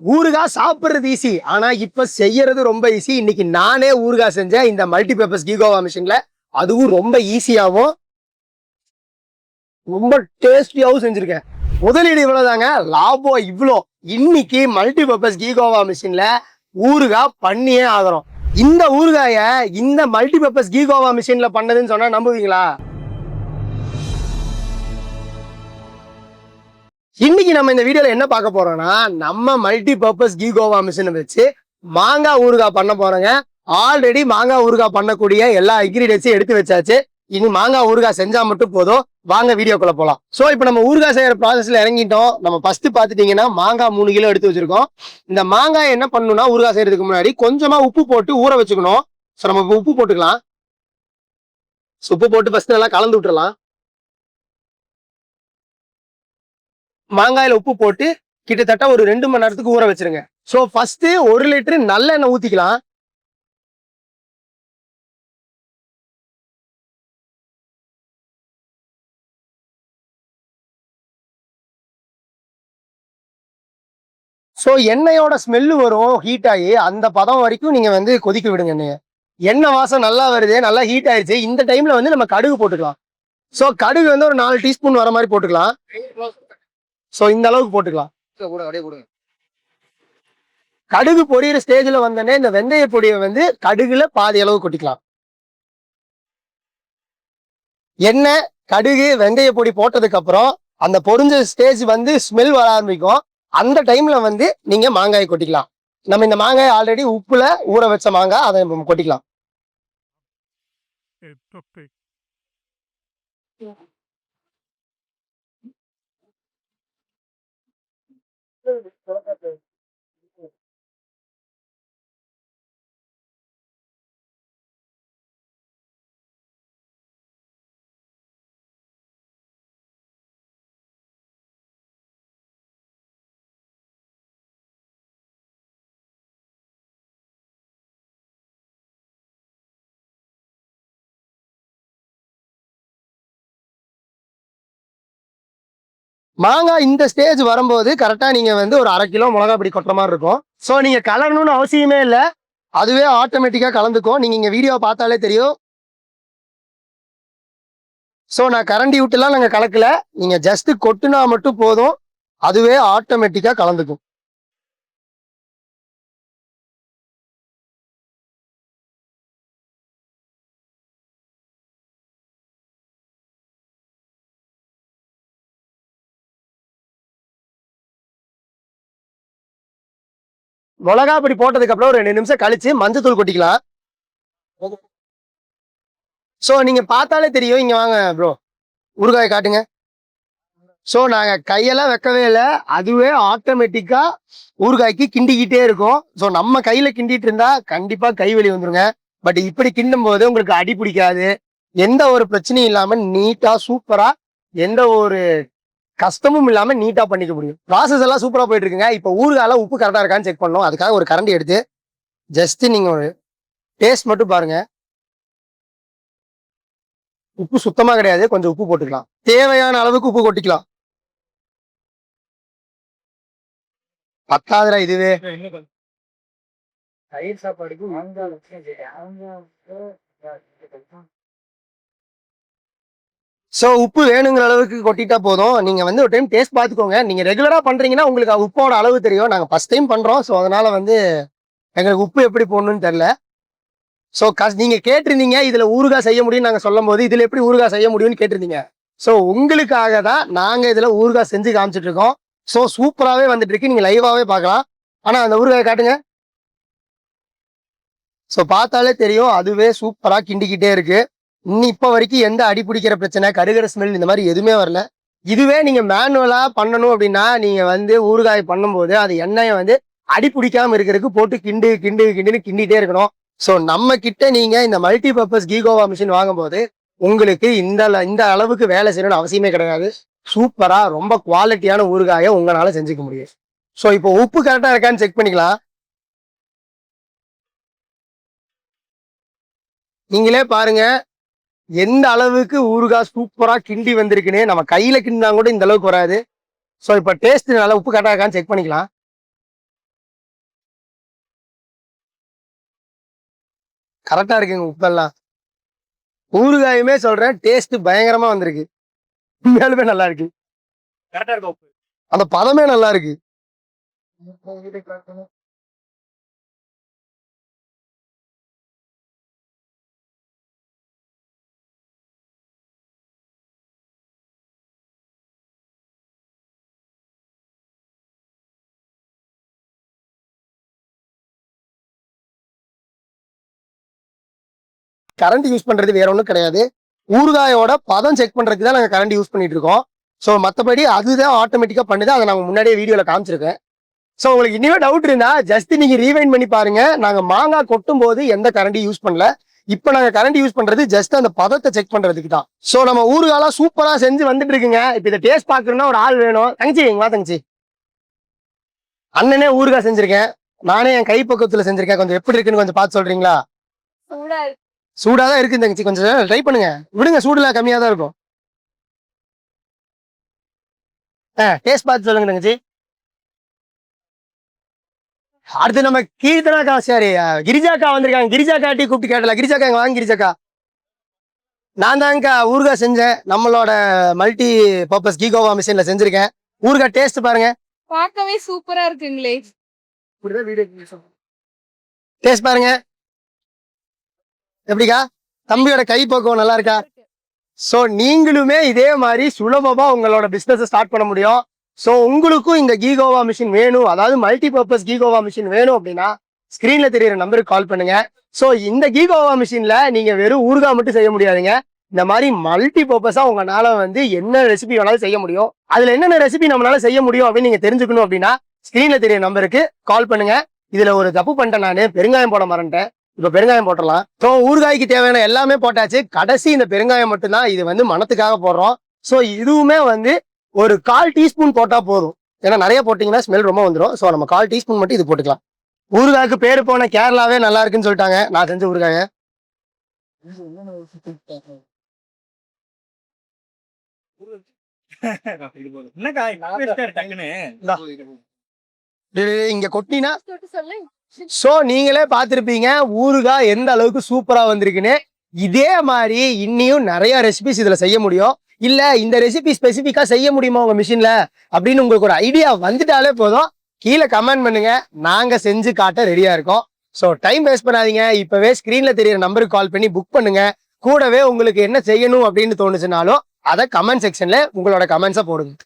ஊறுகாய் சாப்பிட்றது ஈஸி ஆனால் இப்போ செய்யறது ரொம்ப ஈஸி இன்னைக்கு நானே ஊறுகாய் செஞ்சேன். இந்த மல்டி பர்பஸ் கீகோவா மிஷினில் அதுவும் ரொம்ப ஈஸியாகவும் ரொம்ப டேஸ்டியாகவும் செஞ்சுருக்கேன். முதலீடு இவ்வளோதாங்க லாபம் இவ்வளோ. இன்னைக்கு மல்டி பர்பஸ் கீகோவா மிஷினில் ஊறுகாய் பண்ணியே ஆகிறோம் இந்த ஊறுகாயை இந்த மல்டி பர்பஸ் கீகோவா மிஷினில் பண்ணதுன்னு சொன்னால் நம்புவீங்களா? இன்னைக்கு நம்ம இந்த வீடியோல என்ன பார்க்க போறோம்னா நம்ம மல்டி பர்பஸ் கீகோவா மிஷினை வச்சு மாங்காய் ஊறுகாய் பண்ண போறோங்க. ஆல்ரெடி மாங்காய் ஊறுகாய் பண்ணக்கூடிய எல்லா இன்கிரீடியன்ஸையும் எடுத்து வச்சாச்சு. இனி மாங்காய் ஊறுகாய் செஞ்சா மட்டும் போதும். வாங்க வீடியோக்குள்ள போலாம். சோ இப்போ நம்ம ஊறுகாய் செய்யற ப்ராசஸ்ல இறங்கிட்டோம். நம்ம ஃபர்ஸ்ட் பாத்துட்டீங்கன்னா மாங்காய் மூணு கிலோ எடுத்து வச்சிருக்கோம். இந்த மாங்காய் என்ன பண்ணணும்னா ஊறுகாய் செய்யறதுக்கு முன்னாடி கொஞ்சமா உப்பு போட்டு ஊற வச்சுக்கணும். ஸோ நம்ம உப்பு போட்டுக்கலாம். உப்பு போட்டு ஃபர்ஸ்ட் நல்லா கலந்து விட்டுறலாம். மாங்காயில் உப்பு போட்டு கிட்டத்தட்ட ஒரு ரெண்டு மணி நேரத்துக்கு ஊற வச்சிருங்க. ஸோ ஃபஸ்ட்டு ஒரு லிட்டர் நல்லெண்ணெய் ஊற்றிக்கலாம் ஸோ எண்ணெயோட ஸ்மெல்லு வரும் ஹீட் ஆகி அந்த பதம் வரைக்கும் நீங்கள் வந்து கொதிக்க விடுங்க எண்ணெயை. எண்ணெய் வாசம் நல்லா வருது நல்லா ஹீட் ஆயிடுச்சு இந்த டைமில் வந்து நம்ம கடுகு போட்டுக்கலாம். ஸோ கடுகு வந்து ஒரு நாலு டீஸ்பூன் வர மாதிரி போட்டுக்கலாம். ஸோ இந்த அளவுக்கு போட்டுக்கலாம். கூட அப்படியே கொடுங்க கடுகு பொரியிற ஸ்டேஜ்ல வந்தோடனே இந்த வெந்தய பொடியை வந்து கடுகுல பாதி அளவு கொட்டிக்கலாம். எண்ணெய் கடுகு வெந்தய பொடி போட்டதுக்கு அப்புறம் அந்த பொரிஞ்ச ஸ்டேஜ் வந்து ஸ்மெல் வர ஆரம்பிக்கும். அந்த டைம்ல வந்து நீங்க மாங்காய் கொட்டிக்கலாம். நம்ம இந்த மாங்காய் ஆல்ரெடி உப்புல ஊற வச்ச மாங்காய் அதை நம்ம கொட்டிக்கலாம். மாங்காய் இந்த ஸ்டேஜ் வரும்போது கரெக்டாக நீங்கள் வந்து ஒரு அரை கிலோ மிளகா பொடி கொட்டுற மாதிரி இருக்கும். ஸோ நீங்கள் கலரணும்னு அவசியமே இல்லை. அதுவே ஆட்டோமேட்டிக்காக கலந்துக்கும். நீங்கள் இங்கே வீடியோ பார்த்தாலே தெரியும். ஸோ நான் கரண்டி விட்டுலாம் நாங்கள் கலக்கல. நீங்கள் ஜஸ்ட்டு கொட்டுனா மட்டும் போதும். அதுவே ஆட்டோமேட்டிக்காக கலந்துக்கும். மிளகா பொடி போட்டதுக்கு அப்புறம் ஒரு ரெண்டு நிமிஷம் கழிச்சு மஞ்சத்தூள் கொட்டிக்கலாம். ஸோ நீங்க பார்த்தாலே தெரியும். இங்க வாங்க ப்ரோ ஊறுகாய் காட்டுங்க. ஸோ நாங்க கையெல்லாம் வைக்கவே இல்லை. அதுவே ஆட்டோமேட்டிக்கா ஊறுகாய்க்கு கிண்டிக்கிட்டே இருக்கும். ஸோ நம்ம கையில கிண்டிட்டு இருந்தா கண்டிப்பா கை வலி வந்துருங்க. பட் இப்படி கிண்டும் போது உங்களுக்கு அடி பிடிக்காது. எந்த ஒரு பிரச்சனையும் இல்லாம நீட்டா சூப்பரா எந்த ஒரு கஷ்டமும் இல்லாம நீட்டா பண்ணிக்க முடியும். ப்ராசஸ் எல்லாம் சூப்பரா போயிட்டு இருக்குங்க இப்போ ஊறுகால உப்பு கரெக்டா இருக்கான்னு செக் பண்ணோம் அதுக்காக ஒரு கரண்டி எடுத்து ஜஸ்ட் நீங்க ஒரு டேஸ்ட் மட்டும் பாருங்க. உப்பு சுத்தமா கிடையாது. கொஞ்சம் உப்பு போட்டுக்கலாம். தேவையான அளவுக்கு உப்பு கொட்டிக்கலாம். பத்தாதுடா இதுவே. தயிர் சாப்பாடுக்கு ஸோ உப்பு வேணுங்கிற அளவுக்கு கொட்டிட்டா போதும். நீங்கள் வந்து ஒரு டைம் டேஸ்ட் பார்த்துக்கோங்க நீங்கள் ரெகுலராக பண்ணுறீங்கன்னா உங்களுக்கு உப்போட அளவு தெரியும். நாங்கள் ஃபர்ஸ்ட் டைம் பண்ணுறோம் ஸோ அதனால் வந்து எங்களுக்கு உப்பு எப்படி போடணும்னு தெரில ஸோ கஸ் நீங்கள் கேட்டிருந்தீங்க இதில் ஊறுகாய் செய்ய முடியும்னு நாங்கள் சொல்லும் போது இதில் எப்படி ஊறுகாய் செய்ய முடியும்னு கேட்டிருந்தீங்க. ஸோ உங்களுக்காக தான் நாங்கள் இதில் ஊறுகாய் செஞ்சு காமிச்சிட்ருக்கோம் ஸோ சூப்பராகவே வந்துட்டு இருக்கு. நீங்க பார்க்கலாம். ஆனால் அந்த ஊறுகாயை காட்டுங்க. ஸோ பார்த்தாலே தெரியும். அதுவே சூப்பராக கிண்டிக்கிட்டே இருக்குது இன்னும் இப்போ வரைக்கும் எந்த அடி பிடிக்கிற பிரச்சனை கருகிற ஸ்மெல் இந்த மாதிரி எதுவுமே வரல. இதுவே நீங்க மேனுவலா பண்ணணும் அப்படின்னா நீங்க வந்து ஊறுகாய் பண்ணும்போது அது எண்ணெயை வந்து அடி பிடிக்காம இருக்கிறதுக்கு போட்டு கிண்டு கிண்டு கிண்டுன்னு கிண்டிட்டே இருக்கணும். ஸோ நம்ம கிட்ட நீங்க இந்த மல்டி பர்பஸ் கீகோவா மிஷின் வாங்கும்போது உங்களுக்கு இந்த இந்த அளவுக்கு வேலை செய்யணும்னு அவசியமே கிடையாது. சூப்பரா ரொம்ப குவாலிட்டியான ஊறுகாயை உங்களால செஞ்சுக்க முடியும். ஸோ இப்போ உப்பு கரெக்டா இருக்கான்னு செக் பண்ணிக்கலாம். நீங்களே பாருங்க. எந்த அளவுக்கு ஊறுகாய் சூப்பராக கிண்டி வந்திருக்குன்னு நம்ம கையில் கிண்டினா கூட இந்த அளவுக்கு வராது. ஸோ இப்போ டேஸ்ட் நல்லா உப்பு கரெக்டாக இருக்கான்னு செக் பண்ணிக்கலாம். கரெக்டாக இருக்குங்க உப்பெல்லாம். ஊறுகாயுமே சொல்கிறேன் டேஸ்ட் பயங்கரமாக வந்திருக்கு. உண்மையாலுமே நல்லா இருக்கு. கரெக்டாக இருக்கும் அந்த பதமே நல்லா இருக்கு. கரண்ட் யூஸ் பண்றது வேற ஒன்றும் கிடையாது. ஊறுகாயோட பதம் செக் பண்றதுக்கு தான் நாங்கள் கரண்ட் யூஸ் பண்ணிட்டு இருக்கோம். ஸோ மற்றபடி அதுதான் ஆட்டோமேட்டிக்காக பண்ணுது. அதை நாங்கள் முன்னாடியே வீடியோவில் காமிச்சிருக்கேன். ஸோ உங்களுக்கு இனிமே டவுட் இருந்தா ஜஸ்ட் நீங்க ரீவைண்ட் பண்ணி பாருங்க. நாங்கள் மாங்காய் கொட்டும் போது எந்த கரண்டி யூஸ் பண்ணல. இப்போ நாங்கள் கரண்ட் யூஸ் பண்றது ஜஸ்ட் அந்த பதத்தை செக் பண்றதுக்கு தான். ஸோ நம்ம ஊறுகாலாம் சூப்பராக செஞ்சு வந்துட்டு இருக்குங்க. இப்போ இதை டேஸ்ட் பார்க்கணும்னா ஒரு ஆள் வேணும். தங்கச்சி இங்க வா தங்கச்சி. அண்ணனே ஊறுகாய் செஞ்சிருக்கேன். நானே என் கை பக்கத்துல செஞ்சிருக்கேன். கொஞ்சம் எப்படி இருக்குன்னு கொஞ்சம் பார்த்து சொல்றீங்களா? சூடா இருக்கு சூடா தான் இருக்கு தங்கச்சி. கொஞ்சம் ட்ரை பண்ணுங்க. விடுங்க சூடுல கம்மியா தான் இருக்கும். ஆ டேஸ்ட் பார்த்து சொல்லுங்க தங்கச்சி. அடுத்து நம்ம கீர்த்தனாக்கா சரி கிரிஜாக்கா வந்திருக்காங்க. கிரிஜாக்கா டீ கூப்பிட்டு கேட்டல. கிரிஜாக்கா இங்க வாங்க கிரிஜாக்கா. நான் தாங்க ஊறுகாய் செஞ்சேன். நம்மளோட மல்டி பர்பஸ் கீகோவா மிஷின்ல செஞ்சிருக்கேன். ஊறுகாய் டேஸ்ட் பாருங்க. பார்க்கவே சூப்பரா இருக்குங்களே. டேஸ்ட் பாருங்க. எப்படிக்கா? தம்பியோட கை பக்குவம் நல்லா இருக்கா? ஸோ நீங்களுமே இதே மாதிரி சுலபமா உங்களோட பிசினஸ் ஸ்டார்ட் பண்ண முடியும். ஸோ உங்களுக்கும் இந்த கீகோவா மிஷின் வேணும். அதாவது மல்டி பர்பஸ் கீகோவா மிஷின் வேணும் அப்படின்னா ஸ்க்ரீன்ல தெரியுற நம்பருக்கு கால் பண்ணுங்க. ஸோ இந்த கீகோவா மிஷின்ல நீங்க வெறும் ஊறுகாய் மட்டும் செய்ய முடியாதுங்க. இந்த மாதிரி மல்டி பர்பஸா உங்களால வந்து என்ன ரெசிபி வேணாலும் செய்ய முடியும். அதுல என்னென்ன ரெசிபி நம்மளால செய்ய முடியும் அப்படின்னு நீங்க தெரிஞ்சுக்கணும் அப்படின்னா ஸ்க்ரீன்ல தெரிய நம்பருக்கு கால் பண்ணுங்க. இதுல ஒரு தப்பு பண்ணிட்டேன் நானு. பெருங்காயம் போட மறந்துட்டேன். இப்ப பெருங்காயம் போட்டுடலாம். ஸோ ஊறுகாய்க்கு தேவையான எல்லாமே போட்டாச்சு. கடைசி இந்த பெருங்காயம் மட்டும்தான். இது வந்து மணத்துக்காக போடுறோம். ஸோ இதுவுமே வந்து ஒரு கால் டீஸ்பூன் போட்டா போதும். ஏன்னா நிறைய போட்டிங்கன்னா ஸ்மெல் ரொம்ப வந்துடும் ஸோ நம்ம கால் டீஸ்பூன் மட்டும் இது போட்டுக்கலாம். ஊறுகாய்க்கு பேர் போன கேரளாவே நல்லா இருக்குன்னு சொல்லிட்டாங்க. நான் செஞ்ச ஊறுகாய. இங்க கொட்டினா ஸோ நீங்களே பார்த்துருப்பீங்க ஊறுகாய் எந்த அளவுக்கு சூப்பராக வந்திருக்குன்னு. இதே மாதிரி இன்னியும் நிறைய ரெசிபிஸ் இதில் செய்ய முடியும். இல்லை இந்த ரெசிபி ஸ்பெசிஃபிக்காக செய்ய முடியுமா உங்கள் மிஷினில் அப்படின்னு உங்களுக்கு ஒரு ஐடியா வந்துட்டாலே போதும். கீழே கமெண்ட் பண்ணுங்க. நாங்கள் செஞ்சு காட்ட ரெடியாக இருக்கோம். ஸோ டைம் வேஸ்ட் பண்ணாதீங்க. இப்போவே ஸ்க்ரீனில் தெரியிற நம்பருக்கு கால் பண்ணி புக் பண்ணுங்க. கூடவே உங்களுக்கு என்ன செய்யணும் அப்படின்னு தோணுச்சுனாலும் அதை கமெண்ட் செக்ஷனில் உங்களோட கமெண்ட்ஸை போடுங்க.